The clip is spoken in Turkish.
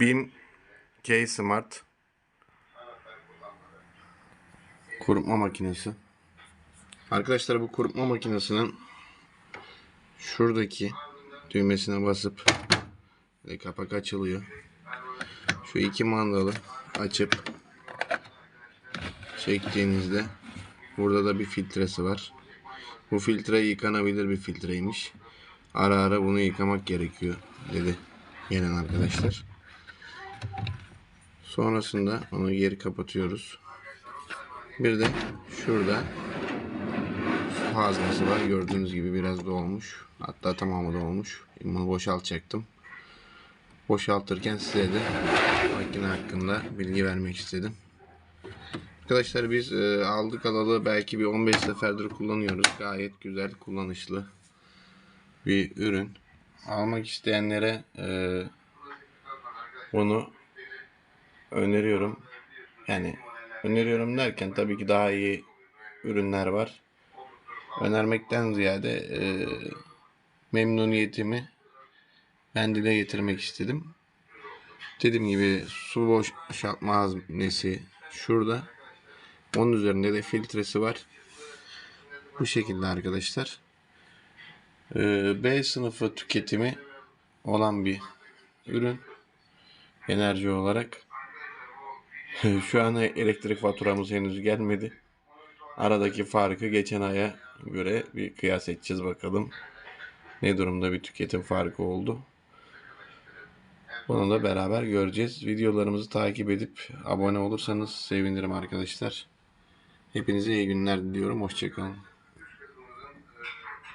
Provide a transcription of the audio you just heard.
BİM K Smart kurutma makinesi. Arkadaşlar bu kurutma makinesinin şuradaki düğmesine basıp kapak açılıyor. Şu iki mandalı açıp çektiğinizde burada da bir filtresi var. Bu filtre yıkanabilir bir filtreymiş. Ara ara bunu yıkamak gerekiyor dedi gelen arkadaşlar. Sonrasında onu geri kapatıyoruz. Bir de şurada su haznesi var. Gördüğünüz gibi biraz dolmuş. Hatta tamamı dolmuş. Bunu boşaltacaktım. Boşaltırken size de makine hakkında bilgi vermek istedim. Arkadaşlar biz e, aldık alalı belki bir 15 seferdir kullanıyoruz. Gayet güzel, kullanışlı bir ürün. Almak isteyenlere e, bunu öneriyorum. Yani öneriyorum derken tabii ki daha iyi ürünler var. Önermekten ziyade e, memnuniyetimi ben dile getirmek istedim. Dediğim gibi su boşaltma haznesi şurada. Onun üzerinde de filtresi var. Bu şekilde arkadaşlar. Ee, B sınıfı tüketimi olan bir ürün. Enerji olarak. Şu an elektrik faturamız henüz gelmedi. Aradaki farkı geçen aya göre bir kıyas edeceğiz bakalım. Ne durumda bir tüketim farkı oldu. Bunu da beraber göreceğiz. Videolarımızı takip edip abone olursanız sevinirim arkadaşlar. Hepinize iyi günler diliyorum. Hoşçakalın.